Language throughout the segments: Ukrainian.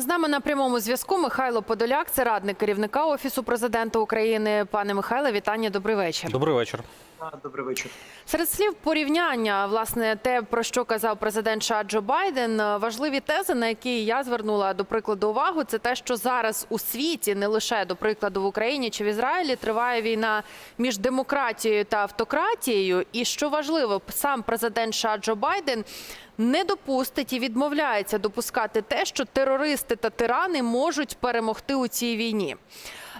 З нами на прямому зв'язку Михайло Подоляк, це радник керівника офісу президента України. Пане Михайле, вітання. Добрий вечір. Добрий вечір. Добрий вечір. Серед слів порівняння, власне, те про що казав президент США Джо Байден, е, важливі тези, на які я звернула до прикладу увагу, це те, що зараз у світі, не лише до прикладу в Україні чи в Ізраїлі, триває війна між демократією та автократією. І що важливо, сам президент США Джо Байден не допустить і відмовляється допускати те, що терористи та тирани можуть перемогти у цій війні.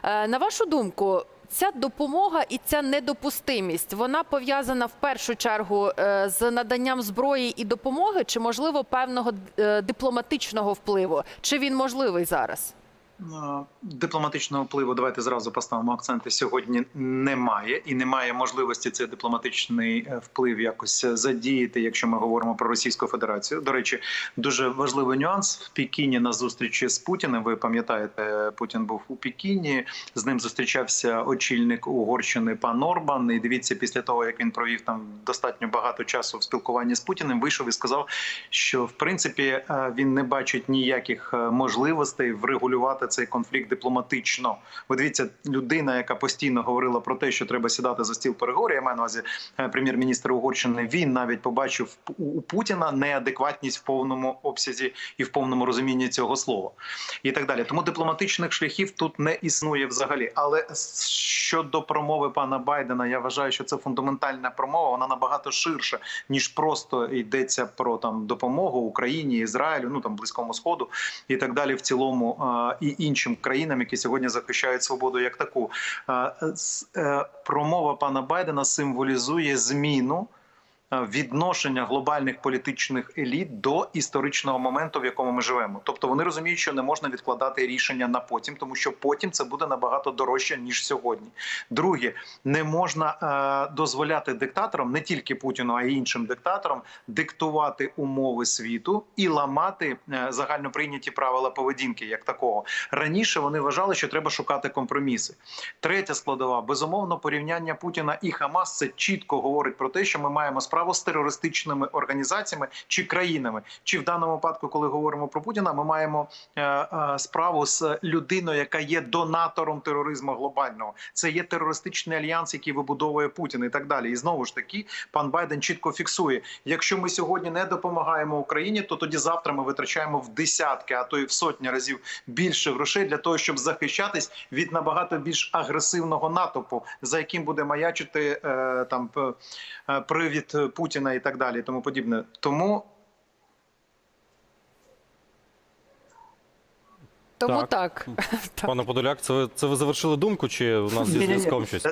Е, На вашу думку, ця допомога і ця недопустимість вона пов'язана в першу чергу е, з наданням зброї і допомоги, чи можливо певного е, дипломатичного впливу? Чи він можливий зараз? А, Дипломатичного впливу давайте зразу поставимо акценти. Сьогодні немає і немає можливості цей дипломатичний е, вплив якось задіяти, якщо ми говоримо про Російську Федерацію. До речі, дуже важливий нюанс в Пекіні на зустрічі з Путіним. Ви пам'ятаєте, Путін був у Пекіні. З ним зустрічався очільник Угорщини пан Орбан. І дивіться, після того як він провів там достатньо багато часу в спілкуванні з Путіним, вийшов і сказав, що в принципі е, він не бачить ніяких е, можливостей врегулювати цей конфлікт дипломатично. Ви дивіться, людина, яка постійно говорила про те, що треба сідати за стіл переговорів, я маю на увазі е, прем'єр-міністр Угорщини. Він навіть побачив у Путіна неадекватність в повному обсязі і в повному розумінні цього слова, і так далі. Тому дипломатичних шляхів тут не існує взагалі. Але щодо промови пана Байдена, я вважаю, що це фундаментальна промова. Вона набагато ширша ніж просто йдеться про там допомогу Україні, Ізраїлю, ну там близькому сходу і так далі, в цілому і іншим країнам, які сьогодні захищають свободу як таку. А, с- е, Промова пана Байдена символізує зміну. Е, Відношення глобальних політичних еліт до історичного моменту, в якому ми живемо, тобто вони розуміють, що не можна відкладати рішення на потім, тому що потім це буде набагато дорожче ніж сьогодні. Друге, не можна е, дозволяти диктаторам, не тільки Путіну, а й іншим диктаторам, диктувати умови світу і ламати е, загальноприйняті правила поведінки, як такого. Раніше вони вважали, що треба шукати компроміси. Третя складова безумовно порівняння Путіна і Хамас. Це чітко говорить про те, що ми маємо справу з терористичними організаціями чи країнами. Чи в даному випадку, коли говоримо про Путіна, ми маємо е, е, справу з людиною, яка є донатором тероризму глобального. Це є терористичний альянс, який вибудовує Путін і так далі. І знову ж таки, пан Байден чітко фіксує: якщо ми сьогодні не допомагаємо Україні, то тоді завтра ми витрачаємо в десятки, а то і в сотні разів більше грошей для того, щоб захищатись від набагато більш агресивного натовпу, за яким буде маячити е, там привід Путіна і так далі, і тому подібне. Тому Тому Так. так. Пане Подоляк, це, ви- це ви завершили думку, чи у нас зі зв'язком щось?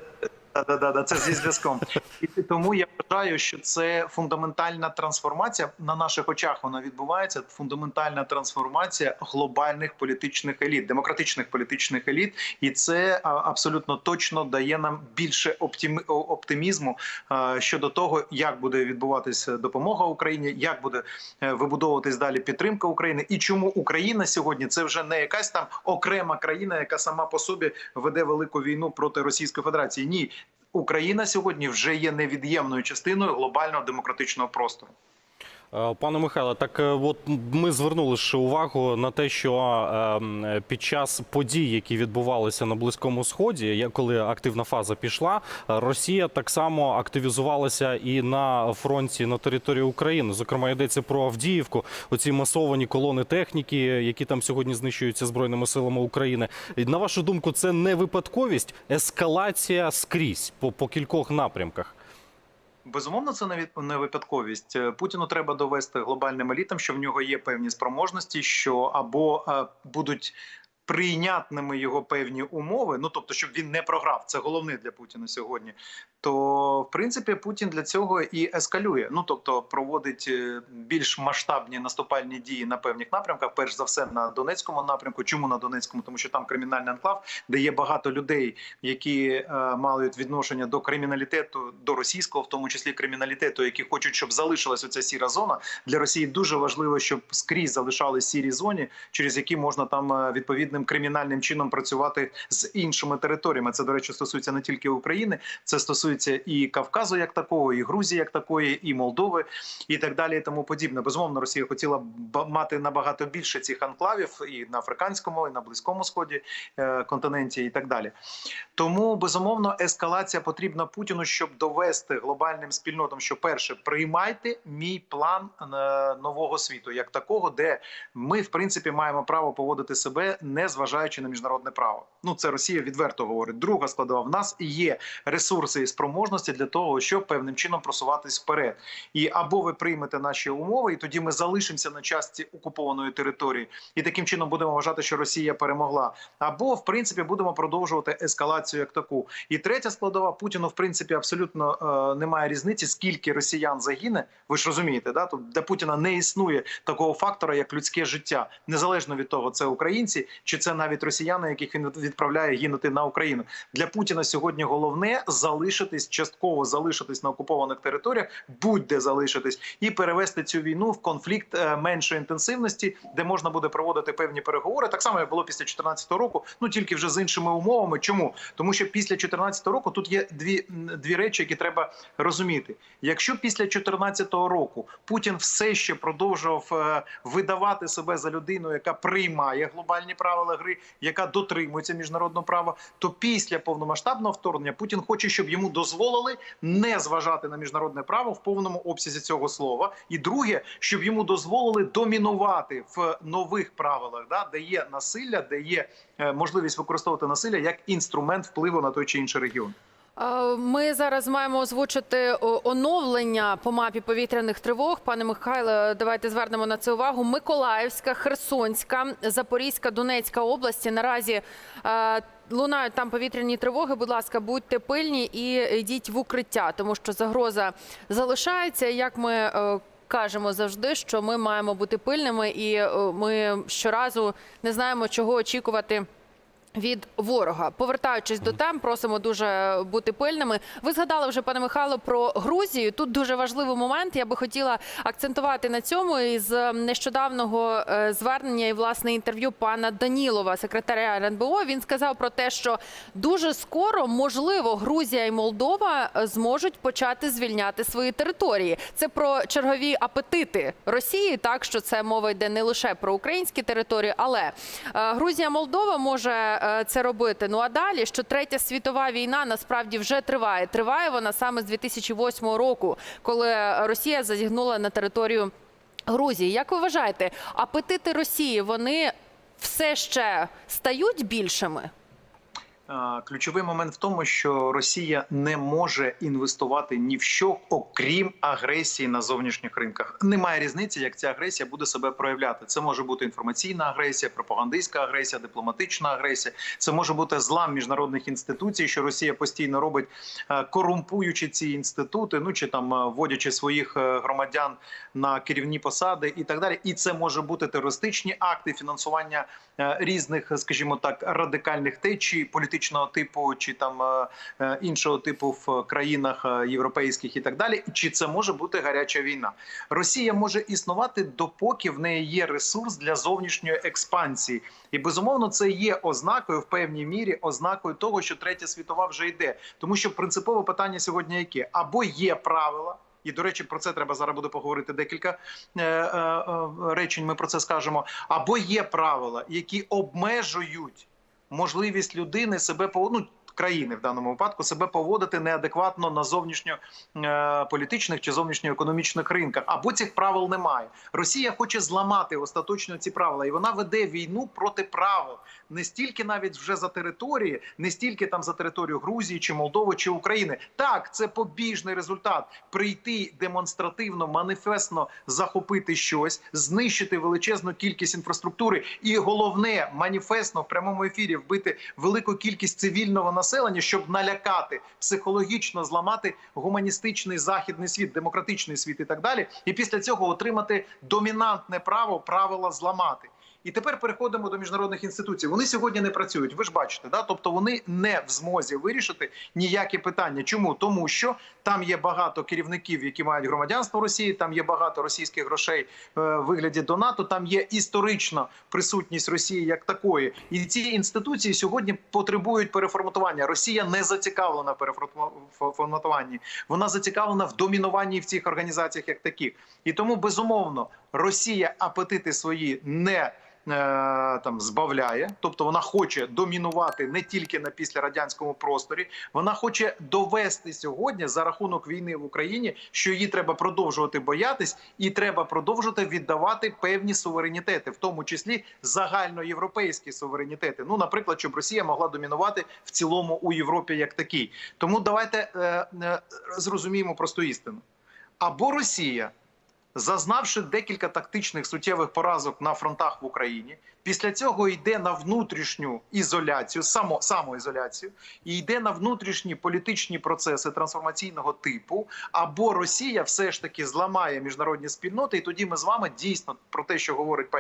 Да, да, да, це зі зв'язком. І тому я вважаю, що це фундаментальна трансформація на наших очах. Вона відбувається. Фундаментальна трансформація глобальних політичних еліт, демократичних політичних еліт, і це абсолютно точно дає нам більше оптимі- оптимізму щодо того, як буде відбуватися допомога Україні, як буде е, вибудовуватись далі підтримка України, і чому Україна сьогодні це вже не якась там окрема країна, яка сама по собі веде велику війну проти Російської Федерації. Ні, Україна сьогодні вже є невід'ємною частиною глобального демократичного простору. Е, Пане Михайле, так е, от ми звернули ще увагу на те, що е, під час подій, які відбувалися на Близькому Сході, коли активна фаза пішла, Росія так само активізувалася і на фронті на території України. Зокрема, йдеться про Авдіївку, оці масовані колони техніки, які там сьогодні знищуються збройними силами України. На вашу думку, це не випадковість, ескалація скрізь по, по кількох напрямках. Безумовно, це не випадковість. Е, Путіну треба довести глобальним елітам, що в нього є певні спроможності, що або е, будуть прийнятними його певні умови, ну тобто, щоб він не програв. Це головне для Путіна сьогодні. То в принципі Путін для цього і ескалює. Ну тобто проводить е, більш масштабні наступальні дії на певних напрямках. Перш за все на Донецькому напрямку. Чому на Донецькому? Тому що там кримінальний анклав, де є багато людей, які е, мають відношення до криміналітету, до російського, в тому числі криміналітету, які хочуть, щоб залишилась оця сіра зона. Для Росії дуже важливо, щоб скрізь залишались сірі зоні, через які можна там е, відповідним кримінальним чином працювати з іншими територіями. Це до речі стосується не тільки України, це стосується. і Кавказу, як такого, і Грузії, як такої, і Молдови, і так далі, і тому подібне. Безумовно, Росія хотіла б мати набагато більше цих анклавів і на африканському, і на близькому сході е, континенті, і так далі. Тому безумовно ескалація потрібна Путіну, щоб довести глобальним спільнотам, що перше приймайте мій план е, нового світу, як такого, де ми в принципі маємо право поводити себе, не зважаючи на міжнародне право. Ну це Росія відверто говорить. Друга складова в нас є ресурси і спроможності для того, щоб певним чином просуватись вперед. І або ви приймете наші умови, і тоді ми залишимося на часті окупованої території, і таким чином будемо вважати, що Росія перемогла. Або в принципі будемо продовжувати ескалацію як таку. І третя складова Путіну, в принципі, абсолютно е, немає різниці, скільки росіян загине. Ви ж розумієте, да? Тут для Путіна не існує такого фактора, як людське життя, незалежно від того, це українці чи це навіть росіяни, яких він відправляє гинути на Україну. Для Путіна сьогодні головне залишитись частково залишитись на окупованих територіях, будь-де залишитись, і перевести цю війну в конфлікт е, меншої інтенсивності, де можна буде проводити певні переговори. Так само як було після 2014 року, ну тільки вже з іншими умовами. Чому тому, що після 2014 року тут є дві, дві речі, які треба розуміти. Якщо після 2014 року Путін все ще продовжував е, видавати себе за людину, яка приймає глобальні правила гри, яка дотримується міжнародного права, то після повномасштабного вторгнення Путін хоче, щоб йому дозволили не зважати на міжнародне право в повному обсязі цього слова. І друге, щоб йому дозволили домінувати в нових правилах, да, де є насилля, де є е, можливість використовувати насилля як інструмент впливу на той чи інший регіон. Е, Ми зараз маємо озвучити оновлення по мапі повітряних тривог. Пане Михайло, давайте звернемо на це увагу. Миколаївська, Херсонська, Запорізька, Донецька області. Наразі е, лунають там повітряні тривоги. Будь ласка, будьте пильні і йдіть в укриття, тому що загроза залишається. Як ми е, кажемо завжди, що ми маємо бути пильними, і е, ми щоразу не знаємо, чого очікувати. Від ворога, повертаючись до тем, просимо дуже бути пильними. Ви згадали вже, пане Михайло, про Грузію. Тут дуже важливий момент. Я би хотіла акцентувати на цьому із нещодавнього е, звернення і власне інтерв'ю пана Данілова, секретаря РНБО. Він сказав про те, що дуже скоро, можливо, Грузія і Молдова е, зможуть почати звільняти свої території. Це про чергові апетити Росії, так що це мова йде не лише про українські території, але е, Грузія, Молдова може це робити. Ну а далі, що третя світова війна насправді вже триває. Триває вона саме з 2008 року, коли Росія зазігнула на територію Грузії. Як ви вважаєте, апетити Росії вони все ще стають більшими? Ключовий момент в тому, що Росія не може інвестувати ні в що, окрім агресії на зовнішніх ринках. Немає різниці, як ця агресія буде себе проявляти. Це може бути інформаційна агресія, пропагандистська агресія, дипломатична агресія. Це може бути злам міжнародних інституцій, що Росія постійно робить, корумпуючи ці інститути, ну чи там вводячи своїх е, громадян на керівні посади і так далі. І це може бути терористичні акти фінансування е, різних, скажімо так, радикальних течій політичного типу чи там е, е, іншого типу в країнах е, європейських і так далі. Чи це може бути гаряча війна? Росія може існувати допоки в неї є ресурс для зовнішньої експансії, і безумовно це є ознакою в певній мірі, ознакою того, що третя світова вже йде, тому що принципове питання сьогодні яке або є правила. І до речі, про це треба зараз буде поговорити декілька е, е, речень. Ми про це скажемо. Або є правила, які обмежують можливість людини себе ну, країни в даному випадку себе поводити неадекватно на зовнішньополітичних чи зовнішньоекономічних ринках, або цих правил немає. Росія хоче зламати остаточно ці правила, і вона веде війну проти правил не стільки навіть вже за території, не стільки там за територію Грузії чи Молдови чи України. Так, це побіжний результат прийти демонстративно, маніфестно захопити щось, знищити величезну кількість інфраструктури, і головне маніфестно в прямому ефірі вбити велику кількість цивільного населення, щоб налякати психологічно зламати гуманістичний західний світ, демократичний світ і так далі. І після цього отримати домінантне право правила зламати. І тепер переходимо до міжнародних інституцій. Вони сьогодні не працюють. Ви ж бачите, да? тобто вони не в змозі вирішити ніякі питання. Чому? Тому що там є багато керівників, які мають громадянство Росії, там є багато російських грошей е, в вигляді до НАТО. Там є історична присутність Росії як такої, і ці інституції сьогодні потребують переформатування. Росія не зацікавлена в переформатуванні. Вона зацікавлена в домінуванні в цих організаціях як таких. І тому безумовно Росія апетити свої не там збавляє, тобто вона хоче домінувати не тільки на післярадянському просторі, вона хоче довести сьогодні за рахунок війни в Україні, що її треба продовжувати боятись, і треба продовжувати віддавати певні суверенітети, в тому числі загальноєвропейські суверенітети. Ну, наприклад, щоб Росія могла домінувати в цілому у Європі як такій. Тому давайте е, е, зрозуміємо просту істину: або Росія зазнавши декілька тактичних суттєвих поразок на фронтах в Україні, після цього йде на внутрішню ізоляцію, само, самоізоляцію, і йде на внутрішні політичні процеси трансформаційного типу, або Росія все ж таки зламає міжнародні спільноти, і тоді ми з вами дійсно про те, що говорить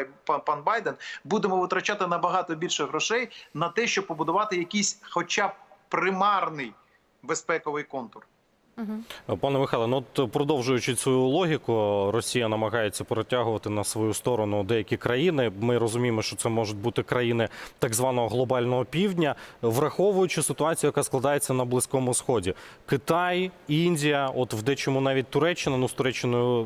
пан Байден, будемо витрачати набагато більше грошей на те, щоб побудувати якийсь, хоча б примарний безпековий контур. Пане Михайло, ну от продовжуючи цю логіку, Росія намагається перетягувати на свою сторону деякі країни. Ми розуміємо, що це можуть бути країни так званого глобального півдня, враховуючи ситуацію, яка складається на близькому сході. Китай, Індія, от в дечому навіть Туреччина. Ну з Туреччиною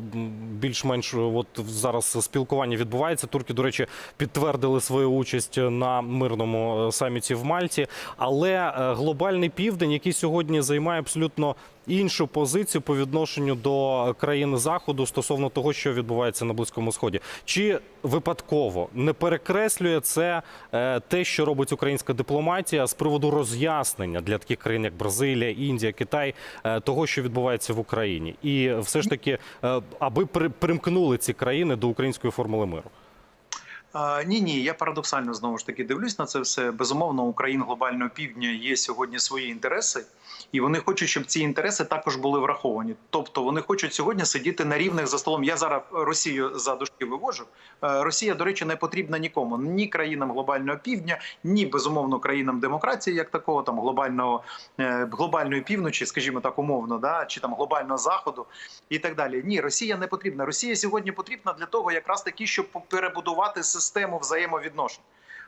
більш-менш от зараз спілкування відбувається. Турки, до речі, підтвердили свою участь на мирному е, саміті в Мальті. Але е, глобальний південь, який сьогодні займає абсолютно іншу позицію по відношенню до країн заходу стосовно того, що відбувається на близькому сході, чи випадково не перекреслює це е, те, що робить українська дипломатія з приводу роз'яснення для таких країн, як Бразилія, Індія, Китай, е, того, що відбувається в Україні, і все ж таки, е, аби при- примкнули ці країни до української формули миру. Ні, ні, я парадоксально знову ж таки дивлюсь на це все. Безумовно, у країн глобального півдня є сьогодні свої інтереси, і вони хочуть, щоб ці інтереси також були враховані. Тобто вони хочуть сьогодні сидіти на рівних за столом. Я зараз Росію за дужки вивожу. Е, Росія, до речі, не потрібна нікому, ні країнам глобального півдня, ні безумовно країнам демократії, як такого там глобального е, глобальної півночі, скажімо так, умовно, да чи там глобального заходу і так далі. Ні, Росія не потрібна. Росія сьогодні потрібна для того, якраз таки, щоб перебудувати систему взаємовідношень.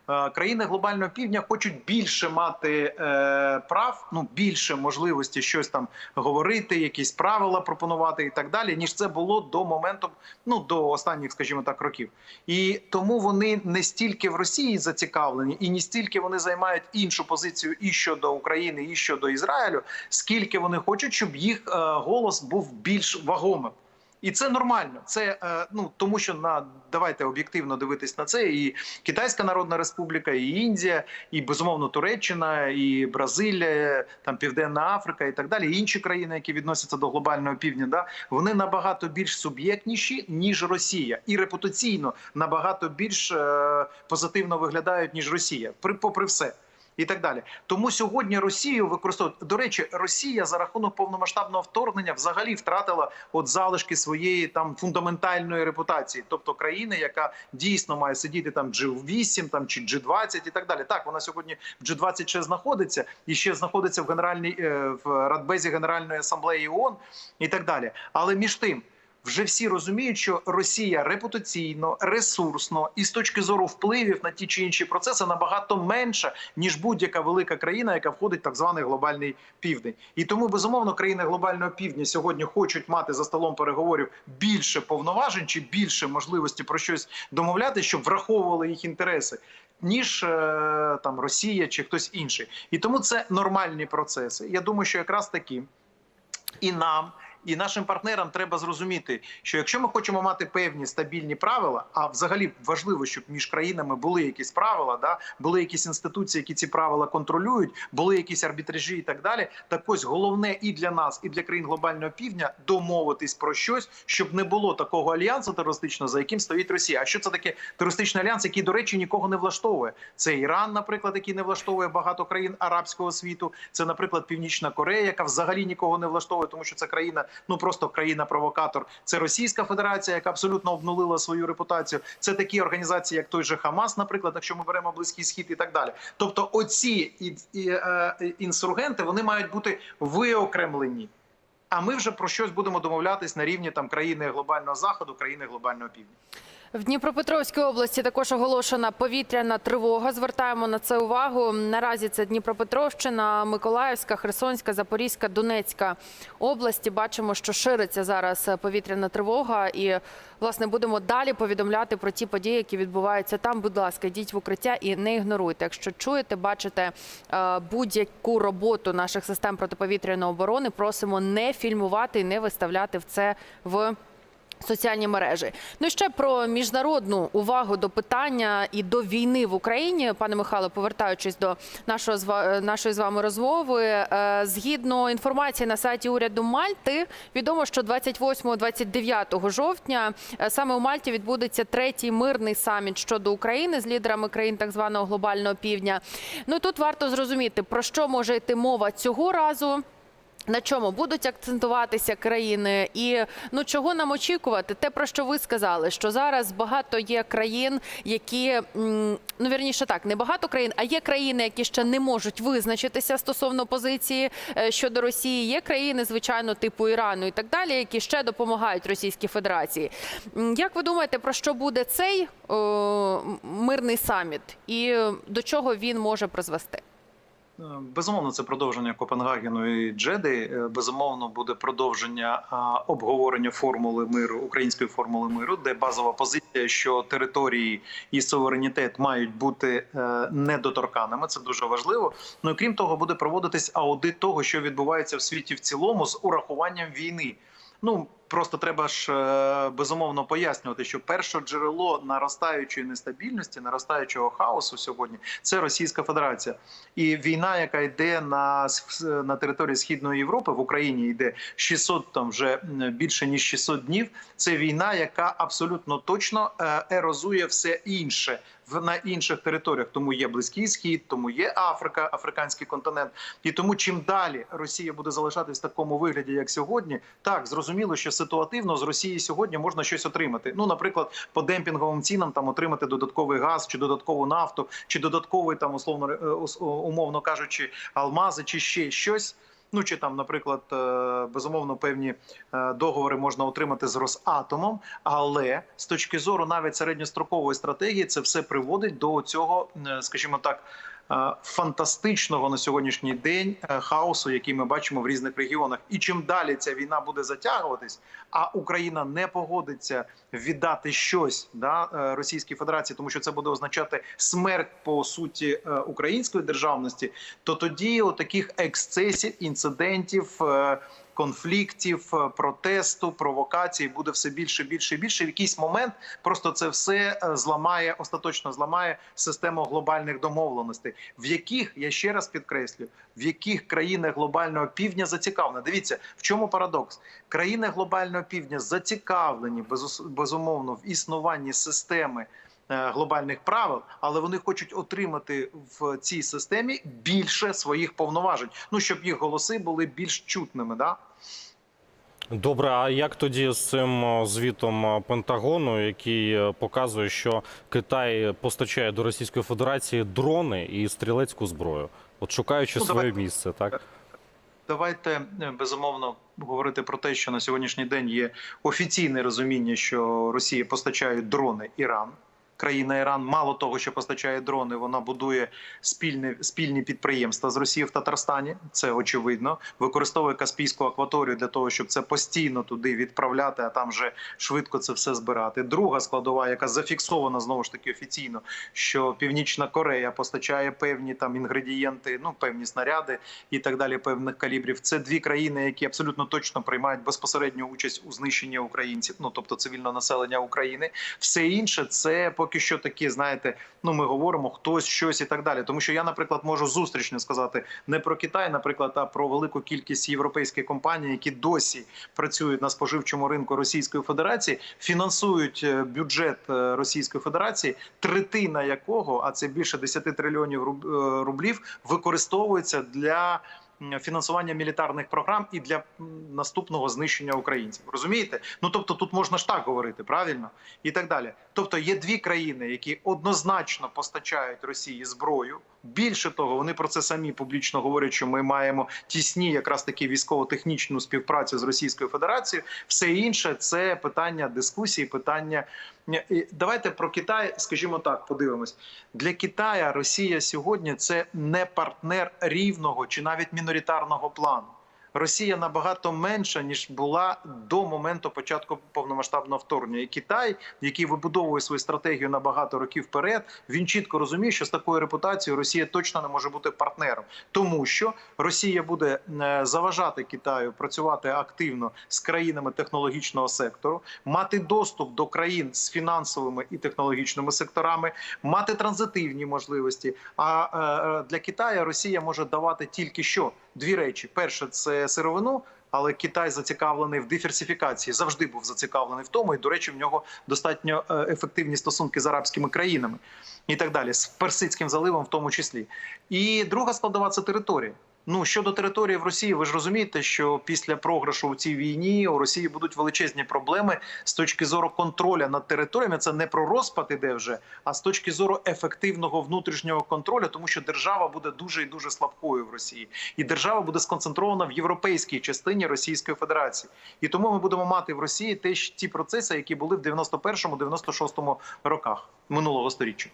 Е, Країни глобального півдня хочуть більше мати е, прав, ну більше можливості щось там говорити, якісь правила пропонувати і так далі, ніж це було до моменту, ну до останніх, скажімо так, років. І тому вони не стільки в Росії зацікавлені, і не стільки вони займають іншу позицію і щодо України, і щодо Ізраїлю, скільки вони хочуть, щоб їх е, голос був більш вагомим. І це нормально. Це е, ну тому, що на давайте об'єктивно дивитись на це. І Китайська Народна Республіка, і Індія, і безумовно Туреччина, і Бразилія, там Південна Африка, і так далі. І інші країни, які відносяться до глобального півдня, да вони набагато більш суб'єктніші ніж Росія, і репутаційно набагато більш е, позитивно виглядають ніж Росія, при попри все. І так далі, тому сьогодні Росію використовують. До речі, Росія за рахунок повномасштабного вторгнення взагалі втратила от залишки своєї там фундаментальної репутації, тобто країни, яка дійсно має сидіти там G8 там чи G20 і так далі. Так, вона сьогодні в G20 ще знаходиться і ще знаходиться в генеральній е, в Радбезі Генеральної асамблеї ООН і так далі. Але між тим. Вже всі розуміють, що Росія репутаційно, ресурсно і з точки зору впливів на ті чи інші процеси набагато менша ніж будь-яка велика країна, яка входить в так званий глобальний південь. І тому безумовно країни глобального півдня сьогодні хочуть мати за столом переговорів більше повноважень чи більше можливості про щось домовляти, щоб враховували їх інтереси. Ніж е, там Росія чи хтось інший, і тому це нормальні процеси. Я думаю, що якраз таки і нам, і нашим партнерам треба зрозуміти, що якщо ми хочемо мати певні стабільні правила, а взагалі важливо, щоб між країнами були якісь правила, да були якісь інституції, які ці правила контролюють, були якісь арбітражі і так далі. Так ось головне і для нас, і для країн глобального півдня домовитись про щось, щоб не було такого альянсу терористичного, за яким стоїть Росія. А що це таке терористичний альянс, який, до речі, нікого не влаштовує? Це Іран, наприклад, який не влаштовує багато країн арабського світу. Це, наприклад, Північна Корея, яка взагалі нікого не влаштовує, тому що це країна ну просто країна-провокатор. Це Російська Федерація, яка абсолютно обнулила свою репутацію. Це такі організації, як той же Хамас, наприклад, якщо ми беремо близький схід і так далі. Тобто, оці і, е, інсургенти вони мають бути виокремлені. А ми вже про щось будемо домовлятись на рівні там країни глобального заходу, країни глобального півдня. В Дніпропетровській області також оголошена повітряна тривога. Звертаємо на це увагу. Наразі це Дніпропетровщина, Миколаївська, Херсонська, Запорізька, Донецька області. Бачимо, що шириться зараз повітряна тривога, і власне будемо далі повідомляти про ті події, які відбуваються там. Будь ласка, йдіть в укриття і не ігноруйте. Якщо чуєте, бачите е, будь-яку роботу наших систем протиповітряної оборони, просимо не фільмувати і не виставляти в це в соціальні мережі. Ну ще про міжнародну увагу до питання і до війни в Україні. Пане Михайло, повертаючись до нашого е, нашої з вами розмови, е, згідно інформації на сайті уряду Мальти, відомо, що 28-29 жовтня е, саме у Мальті відбудеться третій мирний саміт щодо України з лідерами країн так званого глобального півдня. Ну тут варто зрозуміти про що може йти мова цього разу. На чому будуть акцентуватися країни, і ну чого нам очікувати? Те про що ви сказали, що зараз багато є країн, які ну вірніше так, не багато країн, а є країни, які ще не можуть визначитися стосовно позиції е, щодо Росії. Є країни, звичайно, типу Ірану і так далі, які ще допомагають Російській Федерації. Як ви думаєте, про що буде цей о, мирний саміт, і е, до чого він може призвести? Е, Безумовно, це продовження Копенгагену і Джеди. Е, Безумовно, буде продовження обговорення формули миру, української формули миру, де базова позиція, що території і суверенітет мають бути е, недоторканими. Це дуже важливо. Ну і крім того, буде проводитись аудит того, що відбувається в світі в цілому, з урахуванням війни. Ну просто треба ж е, безумовно пояснювати, що перше джерело наростаючої нестабільності, наростаючого хаосу сьогодні це Російська Федерація. І війна, яка йде на, на території східної Європи в Україні, йде 600, там вже більше ніж 600 днів. Це війна, яка абсолютно точно е, ерозує все інше в на інших територіях. Тому є близький схід, тому є Африка, африканський континент. І тому чим далі Росія буде залишатись в такому вигляді, як сьогодні, так зрозуміло, що ситуативно з Росії сьогодні можна щось отримати. Ну, наприклад, по демпінговим цінам там отримати додатковий газ, чи додаткову нафту, чи додатковий там условно е, умовно кажучи, алмази, чи ще щось. Ну чи там, наприклад, е, безумовно, певні е, договори можна отримати з Росатомом, але з точки зору навіть середньострокової стратегії, це все приводить до цього, скажімо так. Е, Фантастичного на сьогоднішній день е, хаосу, який ми бачимо в різних регіонах, і чим далі ця війна буде затягуватись, а Україна не погодиться віддати щось да, е, Російській Федерації, тому що це буде означати смерть по суті української державності, то тоді таких ексцесів, інцидентів. Конфліктів, е, протесту, провокацій буде все більше, більше більше. В якийсь момент просто це все е, зламає, остаточно зламає систему глобальних домовленостей, в яких я ще раз підкреслю, в яких країни глобального півдня зацікавлені. Дивіться, в чому парадокс? Країни глобального півдня зацікавлені безумовно в існуванні системи глобальних правил, але вони хочуть отримати в цій системі більше своїх повноважень. Ну щоб їх голоси були більш чутними. Да? Добре, а як тоді з цим е, звітом е, Пентагону, який е, показує, що Китай постачає до Російської Федерації дрони і стрілецьку зброю, от шукаючи Ну, своє давай. місце, так? Давайте е, безумовно говорити про те, що на сьогоднішній день є офіційне розуміння, що Росія постачає дрони Іран. Країна Іран, мало того, що постачає дрони, вона будує спільні спільні підприємства з Росією в Татарстані. Це очевидно. Використовує Каспійську акваторію для того, щоб це постійно туди відправляти, а там вже швидко це все збирати. Друга складова, яка зафіксована знову ж таки офіційно, що Північна Корея постачає певні там інгредієнти, ну певні снаряди і так далі, певних калібрів. Це дві країни, які абсолютно точно приймають безпосередню участь у знищенні українців, ну тобто цивільного населення України. Все інше це поки що такі, знаєте, ну ми говоримо хтось щось і так далі. Тому що я, наприклад, можу зустрічно сказати не про Китай, наприклад, а про велику кількість європейських компаній, які досі працюють на споживчому ринку Російської Федерації, фінансують е, бюджет е, Російської Федерації, третина якого, а це більше 10 трильйонів е, рублів, використовується для фінансування мілітарних програм і для наступного знищення українців. Розумієте? Ну тобто тут можна ж так говорити, правильно і так далі. Тобто є дві країни, які однозначно постачають Росії зброю. Більше того, вони про це самі публічно говорять, що ми маємо тісні якраз таки військово-технічну співпрацю з Російською Федерацією. Все інше це питання дискусії, питання. Давайте про Китай, скажімо так, подивимось. Для Китая Росія сьогодні це не партнер рівного чи навіть міноритарного плану. Росія набагато менша ніж була до моменту початку повномасштабного вторгнення. І Китай, який вибудовує свою стратегію на багато років вперед, він чітко розуміє, що з такою репутацією Росія точно не може бути партнером, тому що Росія буде е, заважати Китаю працювати активно з країнами технологічного сектору, мати доступ до країн з фінансовими і технологічними секторами, мати транзитивні можливості. А е, е, для Китаю Росія може давати тільки що дві речі: перше це сировину. Але Китай зацікавлений в диверсифікації, завжди був зацікавлений в тому, і до речі, в нього достатньо е, ефективні стосунки з арабськими країнами і так далі, з Персидським заливом, в тому числі. І друга складова це територія. Ну щодо території в Росії, ви ж розумієте, що після програшу у цій війні у Росії будуть величезні проблеми з точки зору контролю над територіями. Це не про розпад іде вже, а з точки зору ефективного внутрішнього контролю, тому що держава буде дуже і дуже слабкою в Росії, і держава буде сконцентрована в європейській частині Російської Федерації. І тому ми будемо мати в Росії теж ті процеси, які були в 91-96 роках минулого сторіччя.